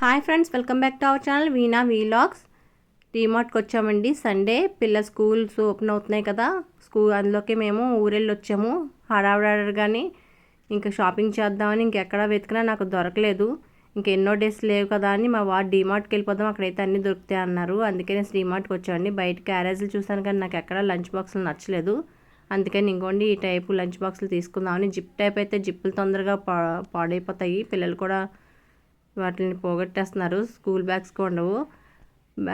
Hi friends welcome back to our channel Veena vlogs డీమార్ట్కి వచ్చామండి Sunday పిల్ల schools open అవుతున్నాయి కదా. స్కూల్ అందులోకి మేము ఊరెళ్ళి వచ్చాము హడావిడాడగాని. ఇంకా షాపింగ్ చేద్దామని ఇంకెక్కడ వెతికినా నాకు దొరకలేదు. ఇంకా ఎన్నో డేస్ లేవు కదా అని మా వాడు డీమార్ట్కి వెళ్ళిపోదాం అక్కడైతే అన్నీ దొరుకుతాయి అన్నారు. అందుకే నేను డీమార్ట్కి వచ్చామండి. బయట క్యారేజీలు చూసాను కానీ నాకు ఎక్కడ లంచ్ బాక్సులు నచ్చలేదు. అందుకని ఇంకోండి ఈ టైపు లంచ్ బాక్సులు తీసుకుందామని. జిప్ టైప్ అయితే జిప్పులు తొందరగా పా పాడైపోతాయి. పిల్లలు కూడా వాటిని పోగొట్టేస్తున్నారు. స్కూల్ బ్యాగ్స్ ఉండవు.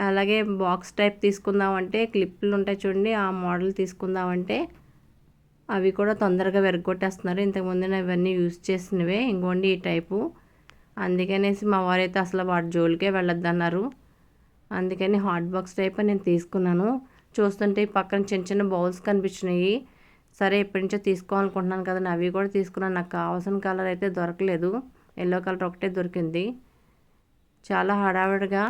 అలాగే బాక్స్ టైప్ తీసుకుందామంటే క్లిప్లు ఉంటాయి చూడండి ఆ మోడల్ తీసుకుందామంటే అవి కూడా తొందరగా విరగొట్టేస్తున్నారు ఇంతకుముందు ఇవన్నీ యూజ్ చేసినవే ఇంకోండి ఈ టైపు. అందుకనేసి మా వారైతే అసలు వాటి జోలికే వెళ్ళొద్దన్నారు. అందుకని హాట్ బాక్స్ టైప్ నేను తీసుకున్నాను. చూస్తుంటే పక్కన చిన్న చిన్న బౌల్స్ కనిపించినాయి. సరే ఎప్పటి నుంచో తీసుకోవాలనుకుంటున్నాను కదా అవి కూడా తీసుకున్నాను. నాకు కావాల్సిన కలర్ అయితే దొరకలేదు. ఎల్లో కలర్ ఒకటే దొరికింది. చాలా హడావిడిగా.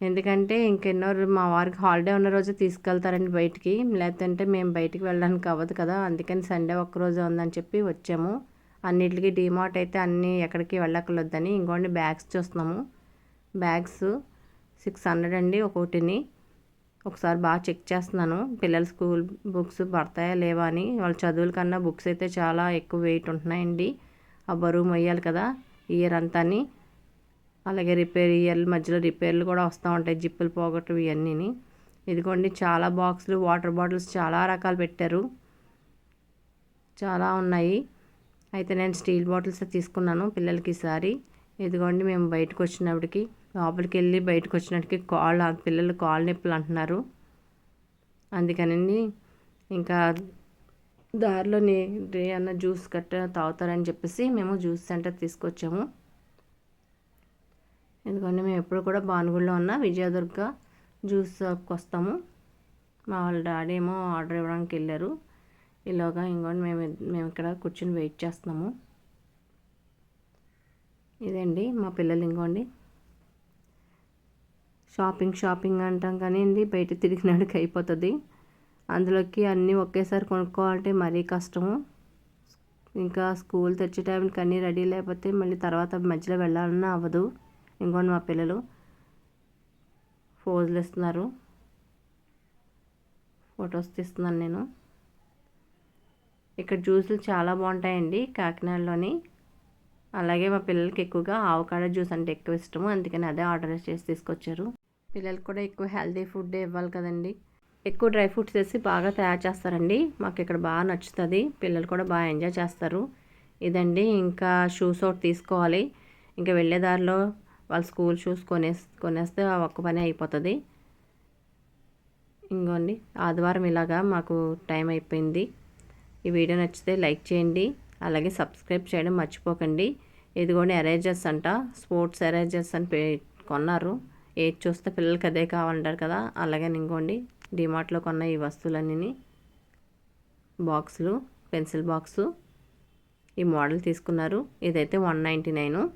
ఎందుకంటే ఇంకెన్నో మా వారికి హాలిడే ఉన్న రోజు తీసుకెళ్తారండి బయటికి. లేదంటే మేము బయటికి వెళ్ళడానికి అవ్వదు కదా. అందుకని సండే ఒక్కరోజు ఉందని చెప్పి వచ్చాము. అన్నిటికీ డిమార్ట్ అయితే అన్నీ ఎక్కడికి వెళ్ళకలొద్దని ఇంకోండి బ్యాగ్స్ చూస్తున్నాము. బ్యాగ్స్ సిక్స్ హండ్రెడ్ అండి ఒక్కొక్కటిని. ఒకసారి బాగా చెక్ చేస్తున్నాను. పిల్లల స్కూల్ బుక్స్ పడతాయా లేవా అని. వాళ్ళ చదువుల కన్నా బుక్స్ అయితే చాలా ఎక్కువ వెయిట్ ఉంటున్నాయండి. ఆ బరువు మొయ్యాలి కదా. ఇయర్ అంతా అలాగే రిపేర్ ఇయర్ మధ్యలో రిపేర్లు కూడా వస్తూ ఉంటాయి జిప్పులు పోగొట్టు ఇవన్నీ ఇదిగోండి చాలా బాక్సులు వాటర్ బాటిల్స్ చాలా రకాలు పెట్టారు. చాలా ఉన్నాయి. అయితే నేను స్టీల్ బాటిల్స్ తీసుకున్నాను పిల్లలకి ఈసారి. ఇదిగోండి మేము బయటకు వచ్చినప్పటికి లోపలికి వెళ్ళి బయటకు వచ్చినప్పటికి కాళ్ళు పిల్లలు కాళ్ళు నొప్పులు అంటున్నారు. అందుకనండి ఇంకా దారిలోని అన్న జ్యూస్ కట్ట తాగుతారని చెప్పేసి మేము జ్యూస్ సెంటర్ తీసుకొచ్చాము. ఎందుకంటే మేము ఎప్పుడు కూడా బానుగుడిలో ఉన్న విజయదుర్గ జ్యూస్ షాప్కి వస్తాము మా వాళ్ళ డాడీ ఏమో ఆర్డర్ ఇవ్వడానికి వెళ్ళారు. ఇలాగా ఇంకోటి మేము మేము ఇక్కడ కూర్చొని వెయిట్ చేస్తున్నాము. ఇదండి మా పిల్లలు ఇంకోండి. షాపింగ్ షాపింగ్ అంటాం కానీ బయట తిరిగినాడికి అయిపోతుంది. అందులోకి అన్నీ ఒకేసారి కొనుక్కోవాలంటే మరీ కష్టము. ఇంకా స్కూల్ తెచ్చే టైంకి అన్నీ రెడీ లేకపోతే మళ్ళీ తర్వాత మధ్యలో వెళ్ళాలన్నా అవ్వదు. ఇంకోటి మా పిల్లలు ఫోజులు ఇస్తున్నారు. ఫొటోస్ తీస్తున్నాను నేను. ఇక్కడ జ్యూసులు చాలా బాగుంటాయండి కాకినాడలోని. అలాగే మా పిల్లలకి ఎక్కువగా ఆవకాడ జ్యూస్ అంటే ఎక్కువ ఇష్టము. అందుకని అదే ఆర్డర్ చేసి తీసుకొచ్చారు. పిల్లలకు కూడా ఎక్కువ హెల్తీ ఫుడ్ ఇవ్వాలి కదండి. ఎక్కువ డ్రై ఫ్రూట్స్ వేసి బాగా తయారు చేస్తారండి. మాకు ఇక్కడ బాగా నచ్చుతుంది. పిల్లలు కూడా బాగా ఎంజాయ్ చేస్తారు. ఇదండి ఇంకా షూస్ ఒకటి తీసుకోవాలి. ఇంకా వెళ్ళే దారిలో వాళ్ళ స్కూల్ షూస్ కొనేసి కొనేస్తే ఒక్క పని అయిపోతుంది. ఇంకోండి ఆదివారం ఇలాగా మాకు టైం అయిపోయింది. ఈ వీడియో నచ్చితే లైక్ చేయండి. అలాగే సబ్స్క్రైబ్ చేయడం మర్చిపోకండి. ఇదిగోండి ఎరేజర్స్ అంట. స్పోర్ట్స్ ఎరేజర్స్ అని కొన్నారు. ఏది చూస్తే పిల్లలకి అదే కావాలంటారు కదా. అలాగే ఇంకోండి డిమార్ట్లో కొన్న ఈ వస్తువులన్నీ బాక్సులు పెన్సిల్ బాక్సు ఈ మోడల్ తీసుకున్నారు. ఇదైతే వన్ నైంటీ నైను.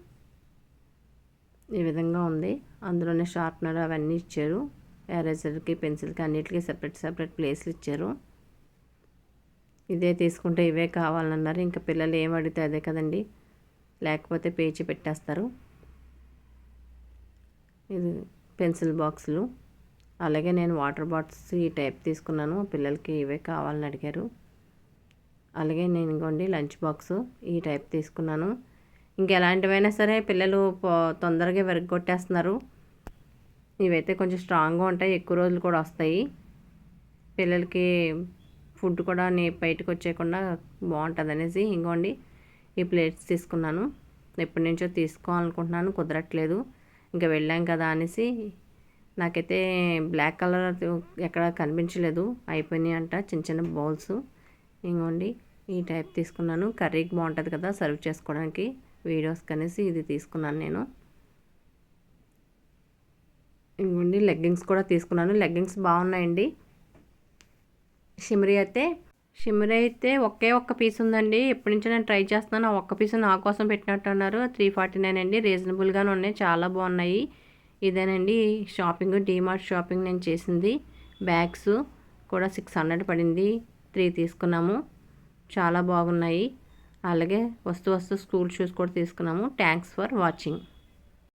ఈ విధంగా ఉంది. అందులోనే షార్ప్నర్ అవన్నీ ఇచ్చారు. ఎరేజర్కి పెన్సిల్కి అన్నిటికీ సెపరేట్ సెపరేట్ ప్లేస్లు ఇచ్చారు. ఇదే తీసుకుంటే ఇవే కావాలన్నారు. ఇంకా పిల్లలు ఏం అడిగితే అదే కదండి. లేకపోతే పేచి పెట్టేస్తారు. ఇది పెన్సిల్ బాక్సులు. అలాగే నేను వాటర్ బాటిల్స్ ఈ టైప్ తీసుకున్నాను. పిల్లలకి ఇవే కావాలని అడిగారు. అలాగే నేను ఇంకోండి లంచ్ బాక్స్ ఈ టైప్ తీసుకున్నాను. ఇంకెలాంటివైనా సరే పిల్లలు తొందరగా విరగొట్టేస్తున్నారు ఇవైతే కొంచెం స్ట్రాంగ్గా ఉంటాయి. ఎక్కువ రోజులు కూడా వస్తాయి. పిల్లలకి ఫుడ్ కూడా నీ బయటకు వచ్చేయకుండా బాగుంటుంది అనేసి ఇంకోండి ఈ ప్లేట్స్ తీసుకున్నాను. ఎప్పటి నుంచో తీసుకోవాలనుకుంటున్నాను. కుదరట్లేదు. ఇంకా వెళ్ళాం కదా అనేసి నాకైతే బ్లాక్ కలర్ ఎక్కడ కనిపించలేదు. అయిపోయినాయి అంట చిన్న చిన్న బౌల్స్. ఇంకోండి ఈ టైప్ తీసుకున్నాను. కర్రీకి బాగుంటుంది కదా సర్వ్ చేసుకోవడానికి. వీడియోస్ కనేసి ఇది తీసుకున్నాను నేను. ఇంకోండి లెగ్గింగ్స్ కూడా తీసుకున్నాను. లెగ్గింగ్స్ బాగున్నాయండి. షిమరీ అయితే షిమరీ అయితే ఒకే ఒక్క పీస్ ఉందండి. ఎప్పటి నుంచో నేను ట్రై చేస్తున్నాను. ఆ ఒక్క పీస్ నా కోసం పెట్టినట్టు అన్నారు త్రీ ఫార్టీ నైన్ అండి. రీజనబుల్గానే ఉన్నాయి. చాలా బాగున్నాయి. ఇదేనండి షాపింగ్ డీమార్ట్ షాపింగ్ నేను చేసింది. బ్యాగ్స్ కూడా సిక్స్ హండ్రెడ్ పడింది. త్రీ తీసుకున్నాము. చాలా బాగున్నాయి. అలాగే వస్తు వస్తు స్కూల్ షూస్ కూడా తీసుకున్నాము. Thanks for watching.